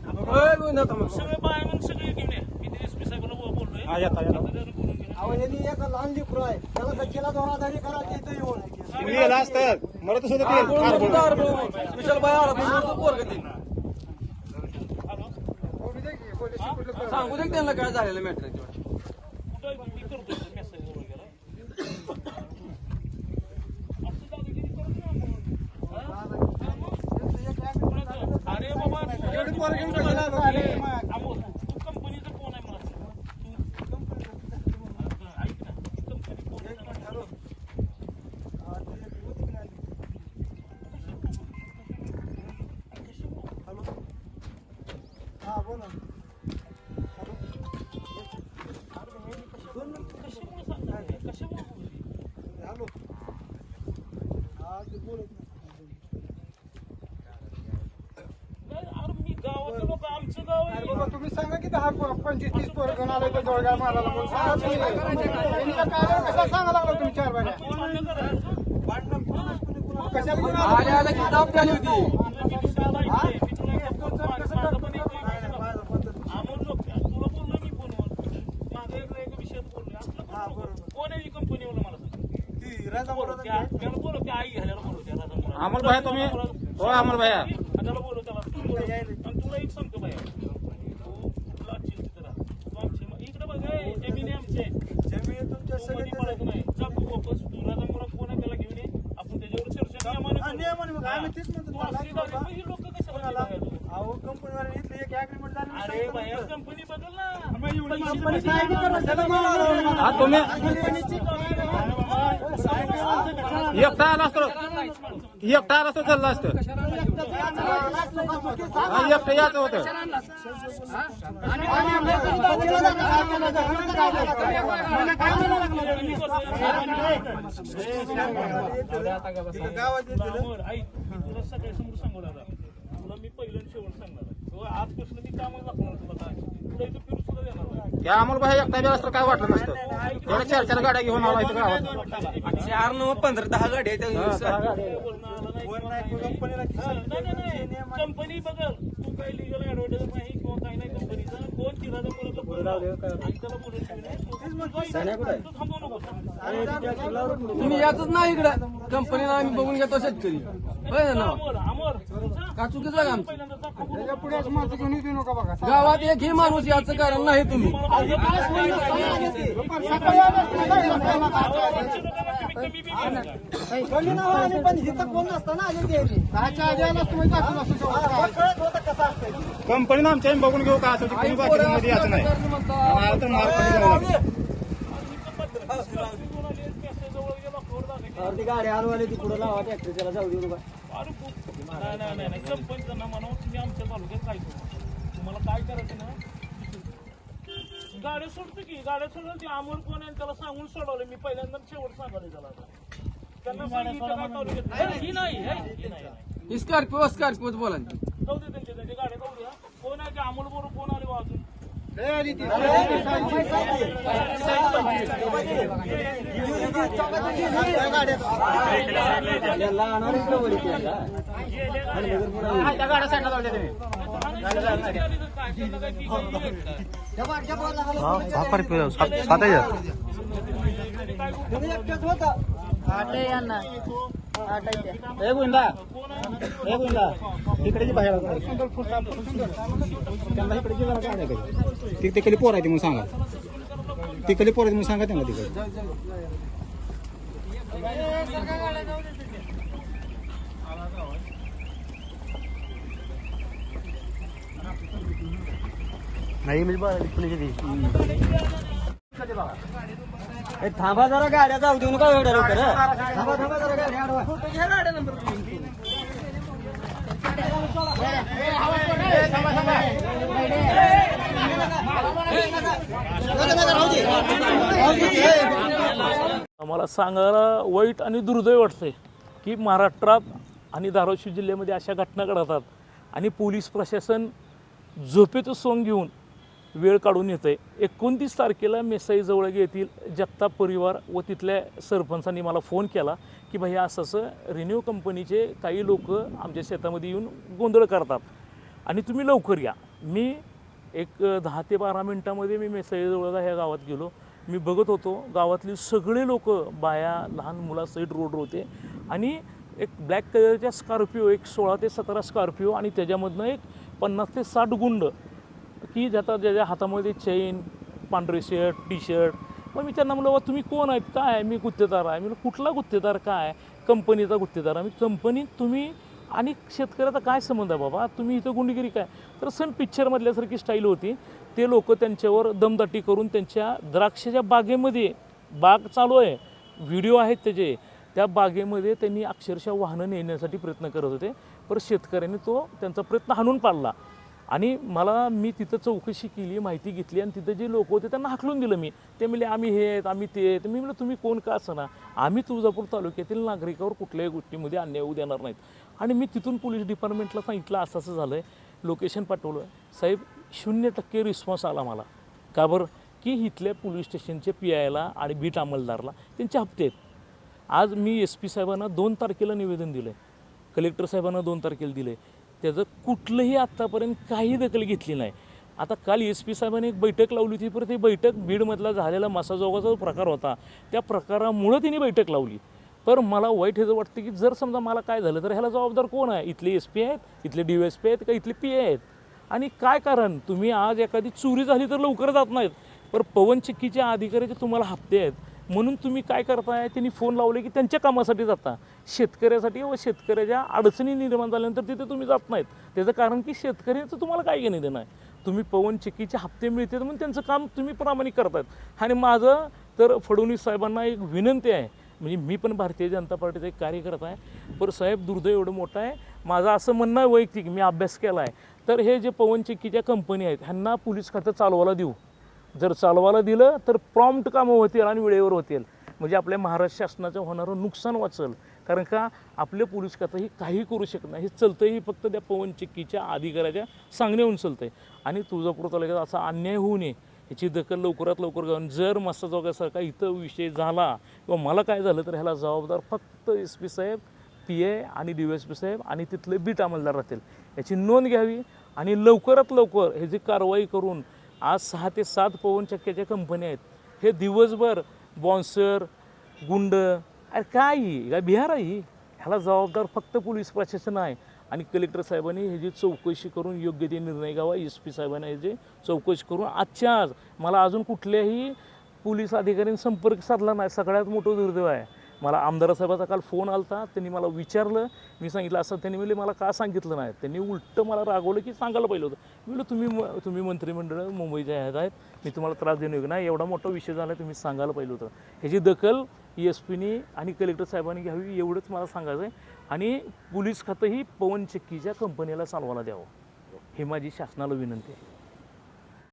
सगळे बाय मग सगळे घेऊन या मी ते साहेबांना बोललोय लहान लेकरू आहे त्याला करा इथं येऊन तुम्ही गेला असतं मरत सुद्धा विशाल बाय आला पोरग सांगू दे त्यांना काय झालेलं मॅटर कुठं मी करतोय ते message वगैरे. असं दादागिरी करू नका मग. हा? अरे बाबा एवढी पोरं घेऊन कशाला आलो? अरे, अमोल, तू कंपनीचा फोन आहे मला तू ऐक ना कंपनी फोन आहे ना. हा बोला कशामुळे सांगताय? कशामुळे हॅलो हा ते बोलत नाही. नाही, अरे मी गावातले लोक आमचं गाव अरे आहे बाबा तुम्ही सांगा की दहा पंचवीस तीस पोरं घेऊन आले तर जोडगाव मारायला म्हणून सांगा तुम्ही. यांनी का काय कसा सांगा लागला तुम्ही चार करायचं कशाला घेऊन आले? अमोल ही भाया तुम्ही हो अमोल भाया त्याला बोलव त्याला तुला एक सांगतो बाया तू कुठला चिल तिथं राहा. तू आमची इकडे बघ ए, जमिनी आमचे जमीन तुमच्या तू सगळे मध्ये पडायचं नाही जा तू वापस तू राजा मुला कोण आहे त्याला घेऊन ये आपण त्याच्यावर चर्चा नियमाने करू. नियमाने मग आम्ही तेच म्हणतो तू तुम्हाला. असली गाडी, मग लोकं कशाला कोणाला? घेऊन येतात? अहो कंपनीवाले इथले एक ऍग्रीमेंट झाली मी अरे बाहेर. कंपनी बदल ना कंपनी काय बी करा, त्याला मला. हा कंपनीची एकटा आला असतो एकटा आला असतो चाललं असतं. हा, एकटं याचं होतं. मी काय नाही. त्या अमोल भाई एकटा गेला असतं काय वाटलं नसतं? तेवढ्या चार चार गाड्या घेऊन आला इथं गावात. चार नऊ पंधरा दहा गाडी. कंपनी बघल. तू काही लिगल ऍडव्हर्टाइज नाही किंवा काही नाही कंपनीचं. कोण चिराचा मुलाचा फोन लाव. आणि त्याला बोलून ठेवलं नाही. तू- तू थांबवू नको. तुम्ही यातच नाही इकडं. कंपनीला आम्ही बघून घेतो शेतकरी ना? का चुकीचं आमचं? गावात एक ही माणूस याचं कारण नाही तुम्ही कोणी नाव आले पण इथं कोण नसतं ना आले ते दहाच्या आधी आला तुम्ही. दाखवून असतो तेवढं. कळत होतं कसं असतं कंपनीनं आमच्या बघून घेऊ का असं कोणी बाकी मध्ये याचं नाही. आम्हाला तर मार खाली जावं लागेल. ती गाडी हलवाली ती पुढे लावा ट्रॅक्टर त्याला जाऊ देऊ नका. नाही नाही नाही नाही. कंपनीचं ना म्हणावं तुम्ही आमच्या तालुक्यात काय करू? तुम्हाला काय करायचं ना? गाड्या सोडतो की गाड्या सोडलं ती अमोल कोण आहे? त्याला सांगून सोडवलं. मी पहिल्यांदा शेवट सांगायला त्याला. त्यांना सांगितलं काय तालुक्यात. ही नाही हे, ही नाही. स्कॉर्पिओ स्कॉर्पिओ बोला जाऊ दे त्यांच्या त्यांच्या गाड्या जाऊ द्या. कोण आहे की अमोल बरोबर कोण आले त्या गाड्या. साईडला जाऊ सात तुम्ही. काय इकडे बाहेर त्यांना इकडे ती पोर आहे म्हणून सांगा तिकडे पोर आहे म्हणून सांगा त्यांना तिकडे थांबा जरा गाड्या जाऊ देऊ नका एवढ्या लवकर थांबा थांबा जरा गाड्या अडवा आम्हाला सांगायला वाईट आणि दुर्दैव वाटते की महाराष्ट्रात आणि धाराशिव जिल्ह्यामध्ये अशा घटना घडतात आणि पोलीस प्रशासन झोपेचं सोंग घेऊन वेळ काढून येतं आहे एकोणतीस तारखेला मेसाईजवळ येथील जगताप परिवार व तिथल्या सरपंचांनी मला फोन केला की भाई असं असं रिन्यू कंपनीचे काही लोक आमच्या शेतामध्ये येऊन गोंधळ करतात आणि तुम्ही लवकर या. मी एक दहा ते बारा मिनटामध्ये मी मेसाईजवळगा ह्या गावात गेलो. मी बघत होतो गावातली सगळे लोक बाया लहान मुलासहित रोडवर होते आणि एक ब्लॅक कलरच्या स्कॉर्पिओ एक सोळा ते सतरा स्कॉर्पिओ आणि त्याच्यामधनं एक पन्नास ते साठ गुंड की ज्याचा ज्याच्या हातामध्ये चेन पांढरे शर्ट टी शर्ट मग मी त्यांना म्हणलं बा तुम्ही कोण आहेत? काय मी गुत्तेदार आहे. मी कुठला गुत्तेदार? काय कंपनीचा गुत्तेदार आहे. मी कंपनीत तुम्ही आणि शेतकऱ्याचा काय संबंध आहे बाबा? तुम्ही इथं गुंडगिरी काय? तर सण पिक्चरमधल्यासारखी स्टाईल होती. ते लोक त्यांच्यावर दमदाटी करून त्यांच्या द्राक्षाच्या बागेमध्ये बाग चालू आहे. व्हिडिओ आहेत त्याचे. त्या बागेमध्ये त्यांनी अक्षरशः वाहनं नेण्यासाठी प्रयत्न करत होते. परत शेतकऱ्यांनी तो त्यांचा प्रयत्न हाणून पाडला. आणि मला मी तिथं चौकशी केली माहिती घेतली आणि तिथं जे लोक होते त्यांना हाकलून दिलं मी. ते म्हणले आम्ही हे आहेत आम्ही ते आहेत. मी म्हणलं तुम्ही कोण का असना आम्ही तुळजापूर तालुक्यातील नागरिकावर कुठल्याही गोष्टीमध्ये अन्याय होऊ देणार नाहीत. आणि मी तिथून पोलीस डिपार्टमेंटला सांगितलं असं असं झालं आहे लोकेशन पाठवलं साहेब शून्य टक्के रिस्पॉन्स आला मला. का बरं? की इथल्या पोलीस स्टेशनच्या पी आयला आणि बीट अंमलदारला त्यांचे हप्ते आहेत. आज मी एस पी साहेबांना दोन तारखेला निवेदन दिलं आहे कलेक्टर साहेबांना दोन तारखेला दिलं आहे त्याचं कुठलंही आत्तापर्यंत काही दखल घेतली नाही. आता काल एस पी साहेबांनी एक बैठक लावली होती परत ती बैठक बीडमधला झालेला मासाजोगाचा जो प्रकार होता. त्या प्रकारामुळं तिने बैठक लावली. तर मला वाईट ह्याचं वाटतं की जर समजा मला काय झालं तर ह्याला जबाबदार कोण आहे? इथले एस पी आहेत इथले डी एस पी आहेत का इथले पी ए आहेत? आणि काय कारण? तुम्ही आज एखादी चोरी झाली तर लवकर जात नाहीत. पण पवन चिक्कीच्या अधिकाऱ्याचे तुम्हाला हप्ते आहेत म्हणून तुम्ही काय करताय? त्यांनी फोन लावले की त्यांच्या कामासाठी जाता. शेतकऱ्यासाठी व शेतकऱ्याच्या अडचणी निर्माण झाल्यानंतर तिथे तुम्ही जात नाहीत. त्याचं कारण की शेतकऱ्याचं तुम्हाला काय घेणे देणं आहे? तुम्ही पवन चिक्कीचे हप्ते मिळते म्हणून त्यांचं काम तुम्ही प्रामाणिक करतायत. आणि माझं तर फडणवीस साहेबांना एक विनंती आहे. म्हणजे मी पण भारतीय जनता पार्टीचा एक कार्यकर्ता आहे. पर साहेब दुर्दैव एवढं मोठं आहे. माझं असं म्हणणं आहे वैयक्तिक मी अभ्यास केला आहे तर हे जे पवन चिक्कीच्या कंपनी आहेत ह्यांना पोलीस खातं चालवायला देऊ. जर चालवायला दिलं तर प्रॉम्प्ट कामं होतील आणि वेळेवर होतील. म्हणजे आपल्या महाराष्ट्र शासनाचं होणारं नुकसान वाचल. कारण का आपले पोलीस खातं ही काही करू शकत नाही. हे चलतं ही फक्त त्या पवन चिक्कीच्या अधिकाऱ्याच्या सांगण्याहून चलतं आहे आणि तुळजापूर तालुक्यात असा अन्याय होऊ नये. ह्याची दखल लवकरात लवकर घेऊन जर मस्ताजोगासारखा इथं विषय झाला किंवा मला काय झालं तर ह्याला जबाबदार फक्त एस पी साहेब पी ए आणि डी एस पी साहेब आणि तिथले बीट अंमलदार राहतील. याची नोंद घ्यावी आणि लवकरात लवकर ह्याची कारवाई करून आज सहा ते सात पवन चक्क्याच्या कंपन्या आहेत हे दिवसभर बॉन्सर गुंड अरे काय ही? काय बिहार आहे ही? ह्याला जबाबदार फक्त पोलीस प्रशासन आहे. आणि कलेक्टर साहेबांनी ह्याची चौकशी करून योग्य ते निर्णय घ्यावा एस पी साहेबांनी ह्याची चौकशी करून आजच्या आज. मला अजून कुठल्याही पोलीस अधिकाऱ्यांनी संपर्क साधला नाही. सगळ्यात मोठं दुर्दैव आहे. मला आमदार साहेबाचा काल फोन आलता त्यांनी मला विचारलं. मी सांगितलं असं त्यांनी म्हणले मला का सांगितलं नाही? त्यांनी उलटं मला रागवलं की सांगायला पाहिलं होतं. मी म्हणलं तुम्ही म- तुम्ही मंत्रिमंडळ मुंबईच्या ह्यात आहेत मी तुम्हाला त्रास देऊ नाही. एवढा मोठा विषय झाला तुम्ही सांगायला पाहिलं होतं. ह्याची दखल एस पीने आणि कलेक्टर साहेबांनी घ्यावी एवढंच मला सांगायचं आहे आणि पोलीस खातंही पवन चक्कीच्या कंपनीला चालवायला द्यावं. ही माझी शासनाला विनंती आहे.